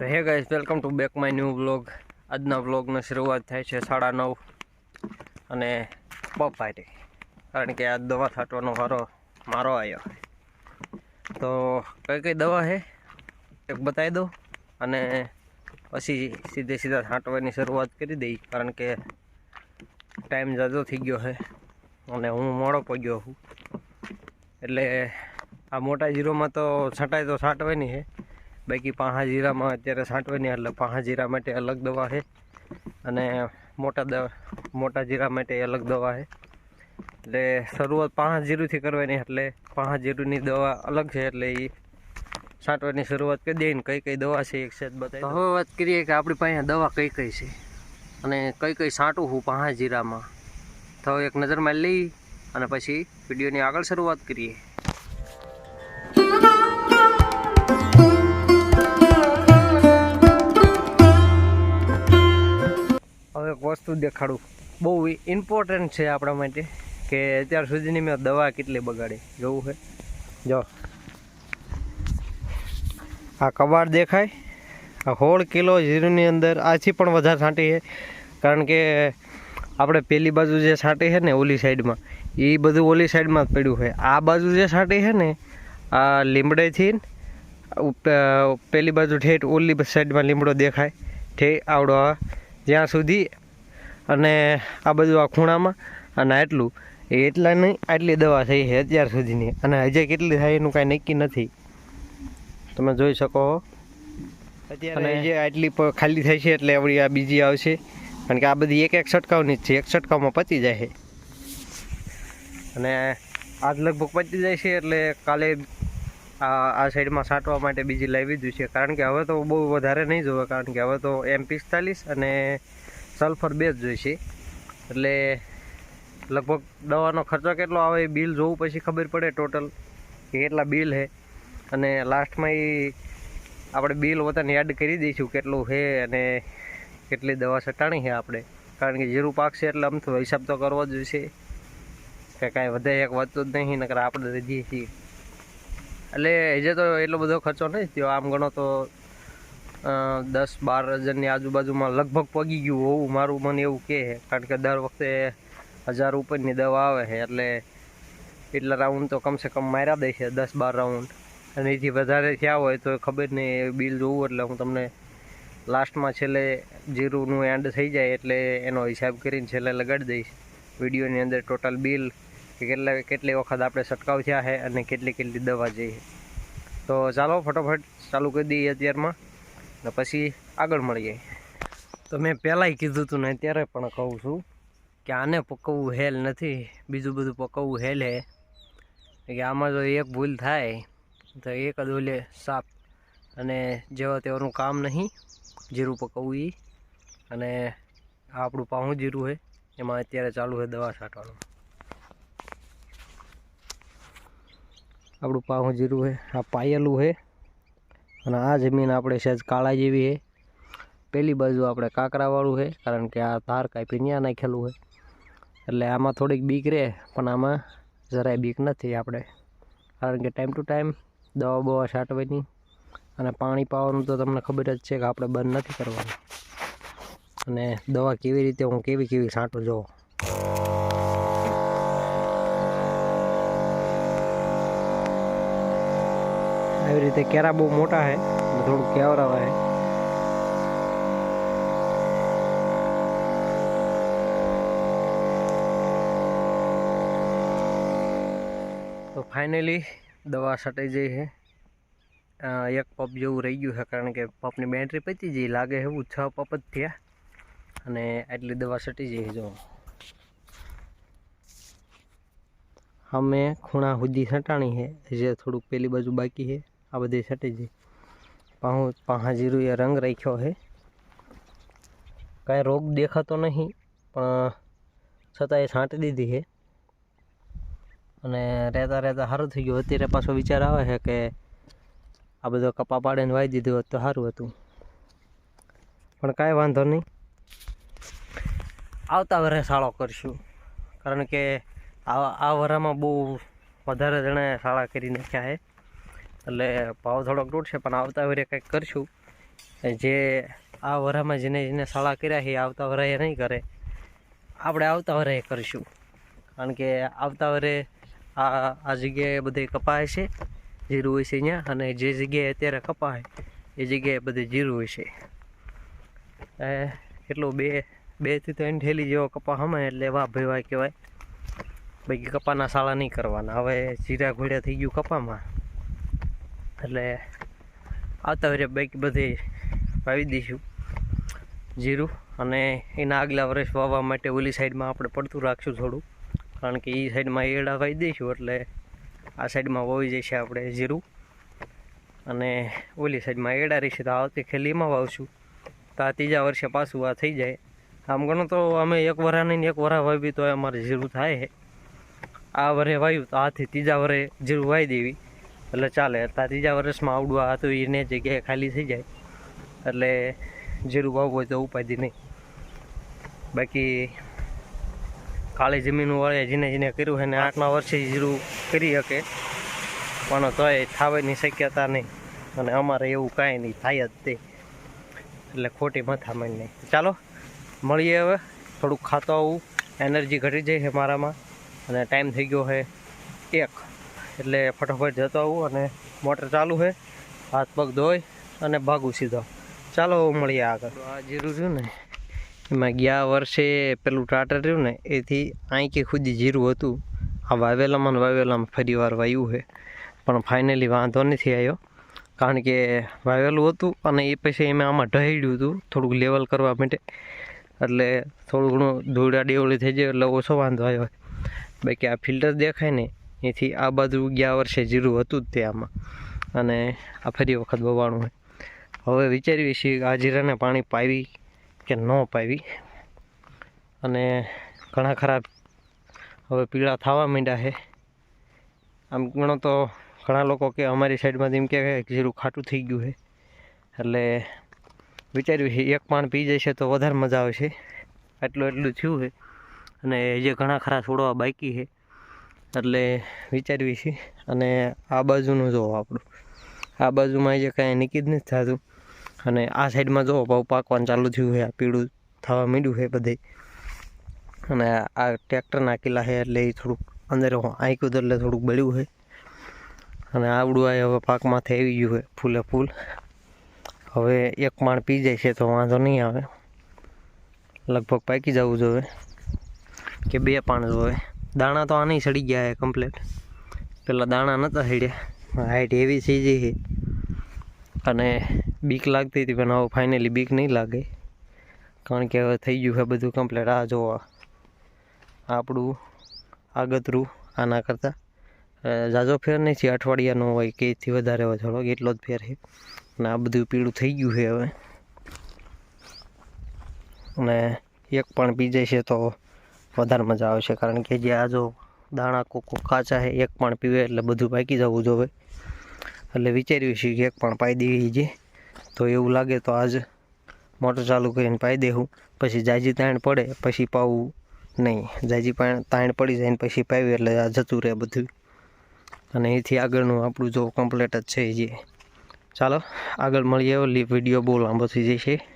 તો hey guys welcome to back my new blog આજના વ્લોગની શરૂઆત થાય છે સાડા નવ અને બપારે કારણ કે આ દવા છાંટવાનો વારો મારો આવ્યો તો કઈ કઈ દવા છે એક બતાવી દો અને પછી સીધે સીધા છાંટવાની શરૂઆત કરી દઈ. કારણ કે ટાઈમ જાજો થઈ ગયો છે અને હું મોડો પગ્યો છું. એટલે આ મોટા જીરોમાં તો છંટાય તો છાંટવાની છે બાકી પાહા જીરામાં અત્યારે છાંટવાની એટલે પાહા જીરા માટે અલગ દવા છે અને મોટા દવા મોટા જીરા માટે અલગ દવા છે. એટલે શરૂઆત પાંચ જીરુંથી કરવાની, એટલે પાંચ જીરુંની દવા અલગ છે, એટલે એ છાંટવાની શરૂઆત કરી દઈએ કઈ કઈ દવા છે એક સેટ બતાવી હવે વાત કરીએ કે આપણી પાસે દવા કઈ કઈ છે અને કઈ કઈ છાંટું હું પાંચ જીરામાં તો એક નજરમાં લઈ અને પછી વિડીયોની આગળ શરૂઆત કરીએ. વસ્તુ દેખાડું. બહુ ઇમ્પોર્ટન્ટ છે આપણા માટે કે અત્યાર સુધીની મેં દવા કેટલી બગાડી. જોવું છે? જો. આ કબાડ દેખાય. આ હોળ કિલો જીરુંની અંદર આથી પણ વધારે છાંટી છે. કારણ કે આપણે પેલી બાજુ જે છાંટી છે ને ઓલી સાઈડમાં, એ બધું ઓલી સાઈડમાં જ પડ્યું છે. આ બાજુ જે છાંટી છે ને, આ લીમડેથી પેલી બાજુ ઠેઠ ઓલી સાઈડમાં લીમડો દેખાય. ઠે, આવડો જ્યાં સુધી અને આ બધું આ ખૂણામાં અને આટલું એ એટલાની આટલી દવા થઈ છે અત્યાર સુધીની. અને હજે કેટલી થાય એનું કાંઈ નક્કી નથી. તમે જોઈ શકો અત્યારે જે આટલી ખાલી થઈ છે એટલે આપણી આ બીજી આવશે. કારણ કે આ બધી એક એક છટકાવની જ છે. એક છટકાવમાં પતી જાય છે. અને આજ લગભગ પતી જાય છે એટલે કાલે આ આ સાઈડમાં સાટવા માટે બીજી લાવી દીધું છે. કારણ કે હવે તો બહુ વધારે નહીં જોવે. કારણ કે હવે તો એમ પિસ્તાલીસ અને સલ્ફર બે જ જોઈશે. એટલે લગભગ દવાનો ખર્ચો કેટલો આવે એ બિલ જોવું પછી ખબર પડે ટોટલ કે કેટલા બિલ છે અને લાસ્ટમાં એ આપણે બિલ પોતાને યાદ કરી દઈશું કેટલું છે અને કેટલી દવા છટાણી છે આપણે. કારણ કે જીરું પાકશે એટલે આમ તો હિસાબ તો કરવો જ જોઈશે. કે કાંઈ વધે એક વધતું જ નહીં, નકર આપણે રહીએ છીએ. એટલે હજે તો એટલો બધો ખર્ચો નહીં થયો. આમ ગણો તો દસ બાર હજારની આજુબાજુમાં લગભગ પગી ગયું હોવું મારું મને એવું કહે છે. કારણ કે દર વખતે હજાર ઉપરની દવા આવે છે, એટલે એટલા રાઉન્ડ તો કમસે કમ માર્યા દે છે, દસ બાર રાઉન્ડ અને એથી વધારે થયા હોય તો ખબર નહીં બિલ જોવું એટલે હું તમને લાસ્ટમાં છેલ્લે જીરુંનું એન્ડ થઈ જાય એટલે એનો હિસાબ કરીને છેલ્લે લગાડી દઈશ. વિડીયોની અંદર ટોટલ બિલ કે કેટલા, કેટલી વખત આપણે છંટકાવ થયા છે અને કેટલી કેટલી દવા જઈ તો ચાલો, ફટોફટ ચાલુ કરી દઈએ અત્યારમાં. ને પછી આગળ મળીએ. તો મેં પહેલાંય કીધું હતું ને અત્યારે પણ કહું છું કે આને પકવવું હેલ નથી, બીજું બધું પકવવું હેલ હે. કે આમાં જો એક ભૂલ થાય, તો એક જ ઓલે સાપ અને જેવા તેવાનું કામ નહીં, જીરું પકવવું એ અને આ આપણું પાહું જીરું છે એમાં અત્યારે ચાલુ છે દવા છાંટવાનું. આપણું પાહું જીરું છે આ પાયેલું છે અને આ જમીન આપણે સહેજ કાળા જેવી છે. પેલી બાજુ આપણે કાંકરાવાળું છે, કારણ કે આ તાર કાપી ત્યાં નાખેલું છે. એટલે આમાં થોડીક બીક રહે, પણ આમાં જરાય બીક નથી આપણે. કારણ કે ટાઈમ ટુ ટાઈમ દવા બવા છાંટવાની અને પાણી પાવાનું તો તમને ખબર જ છે કે આપણે બંધ નથી કરવાનું. અને દવા કેવી રીતે, હું કેવી કેવી છાંટું જોઉં. આવી રીતે કેરા બહુ મોટા છે. થોડું કેવરાવા છે. તો ફાઇનલી દવા સટાઈ જઈ છે. એક પપ જેવું રહી ગયું છે, કારણ કે પપની બેટરી પતી જઈ લાગે એવું છ પપ જ થયા. અને આટલી દવા સટી જઈ જો. અમે ખૂણા સુધી છટાણી છે, જે થોડુંક પેલી બાજુ બાકી છે. આ બધી છટી જઈ પાહું, પાહા જીરું એ રંગ રાખ્યો છે. કાંઈ રોગ દેખાતો નહીં, પણ છતાં એ છાંટી દીધી છે. અને રહેતા રહેતા સારું થઈ ગયું. અત્યારે પાછો વિચાર આવે છે કે આ બધો કપા પાડીને વાવી દીધું હોત તો સારું હતું. પણ કાંઈ વાંધો નહીં. આવતા વરે શાળો કરીશું. કારણ કે આ આ વરામાં બહુ વધારે જણે શાળા કરી નાખ્યા છે. એટલે ભાવ થોડોક છે, પણ આવતા વરે કંઈક કરશું. જે આ વરામાં જેને જેને શાળા કર્યા છે આવતા વરાએ નહીં કરે. આપણે આવતા વરાએ કરીશું. કારણ કે આવતા વરે આ આ જગ્યાએ બધે કપાય છે, જીરું હોય છે અહીંયા, અને જે જગ્યાએ અત્યારે કપાય, એ જગ્યાએ બધે જીરું હોય છે. એ કેટલું બે બેથી ત્રણ ઠેલી જેવો કપા હમે, એટલે વાહ ભાઈ વાહ કહેવાય. બાકી કપાના શાળા નહીં કરવાના. હવે જીરા ઘોડ્યા થઈ ગયું કપામાં. એટલે આવતા વર્ષે બાઈક બધી વાવી દઈશું. જીરું અને એના આગલા વર્ષ વાવવા માટે ઓલી સાઈડમાં આપણે પડતું રાખશું થોડું. કારણ કે એ સાઈડમાં એડા વાવી દઈશું એટલે આ સાઈડમાં વાવી જશે આપણે જીરું. અને ઓલી સાઈડમાં એડા રહેશે તો આવતી ખેલીમાં વાવશું. તો આ ત્રીજા વર્ષે પાછું આ થઈ જાય. આમ ગણો તો અમે એક વરા નહીં એક વરા વાવી તો અમારે જીરું થાય. આ વરે વાવ્યું તો આથી ત્રીજા વરે જીરું વાવી દેવી. એટલે ચાલે ત્રીજા વર્ષમાં આવડું આ હતું એને જગ્યાએ ખાલી થઈ જાય. એટલે જીરું વાવવું હોય તો ઉપાધિ નહીં. બાકી કાળી જમીન વાળે જેને જેને કર્યું છે ને આઠમા વર્ષે જીરું કરી શકે. પણ તોય થવાની શક્યતા નહીં. અને અમારે એવું કાંઈ નહીં, થાય જ તે. એટલે ખોટી મથામણ નહીં ચાલો, મળીએ હવે. થોડુંક ખાતો આવું. એનર્જી ઘટી જાય છે મારામાં. અને ટાઈમ થઈ ગયો છે એક. એટલે ફટાફટ જતો આવું અને મોટર ચાલુ છે. હાથ પગ ધોઈ અને ભાગું સીધો. ચાલો મળીએ આગળ. આ જીરું રહ્યું ને એમાં ગયા વર્ષે પેલું ટાટર રહ્યું ને એથી આંકી ખુદી જીરું હતું. આ વાવેલામાં વાવેલામાં ફરી વાર વાવ્યું છે. પણ ફાઇનલી વાંધો નથી આવ્યો. કારણ કે વાવેલું હતું અને એ પછી એમાં આમાં ઢહેડ્યું હતું. થોડુંક લેવલ કરવા માટે. એટલે થોડું ઘણું ધૂળા ડેવળી થઈ જાય એટલે ઓછો વાંધો આવ્યો. બાકી આ ફિલ્ટર દેખાય ને એથી આ બાજુ ગયા વર્ષે જીરું હતું જ તે આમાં. અને આ ફરી વખત બવાણું હોય. હવે વિચારીએ છીએ આ જીરાને પાણી પાવી કે ન પાવી. અને ઘણા ખરા હવે પીળા થવા માંડ્યા છે. આમ ગણો તો ઘણા લોકો કે અમારી સાઈડમાંથી એમ કે જીરું ખાટું થઈ ગયું છે. એટલે વિચાર્યું છે એક પાણ પી જશે તો વધારે મજા આવશે. આટલું એટલું થયું છે. અને જે ઘણા ખરા છોડવા બાકી છે એટલે વિચારવી છે. અને આ બાજુનું જોવો આપણું. આ બાજુમાં જે કાંઈ નીકી જ નથી થતું. અને આ સાઈડમાં જોવો ભાવ પાકવાનું ચાલુ થયું છે, આ પીળું થવા માંડ્યું છે બધે. અને આ ટ્રેક્ટર નાખેલા છે એટલે એ થોડુંક અંદર આંક્યું એટલે થોડુંક બળ્યું છે. અને આવડું આ હવે પાકમાંથી આવી ગયું છે, ફૂલે ફૂલ. હવે એક માણ પી જાય છે તો વાંધો નહીં આવે. લગભગ પાકી જવું જોઈએ. કે બે પાણ જોવે દાણા તો આની સડી ગયા છે કમ્પ્લેટ પેલા દાણા નહોતા સડ્યા હાઈટ એવી સીજી છે. અને બીક લાગતી હતી, પણ હવે ફાઇનલી બીક નહીં લાગે. કારણ કે હવે થઈ ગયું છે બધું કમ્પ્લેટ આ જોવા, આપણું આગતરું આના કરતાં. ઝાઝો ફેર નહીં છે અઠવાડિયાનો હોય કે એથી વધારે હોય, થોડોક એટલો જ ફેર છે. અને આ બધું પીળું થઈ ગયું છે હવે. અને એક પણ પીજે છે તો વધારે મજા આવશે કારણ કે જે આ જો દાણા કોકો કાચા છે, એક પણ પીવે એટલે બધું પાકી જવું જોવે. એટલે વિચાર્યું છે કે એક પણ પાઈ દેવી છે. તો એવું લાગે તો આજ મોટર ચાલુ કરીને પાઈ દેવું પછી જાજી તાણ પડે, પછી પાવું નહીં. જાજી પણ તાણ પડી જાય ને પછી પાવી એટલે આ જતું રહે બધું. અને એથી આગળનું આપણું જો કમ્પ્લેટ જ છે જે. ચાલો, આગળ મળીએ વીડિયો બહુ લાંબો થઈ જશે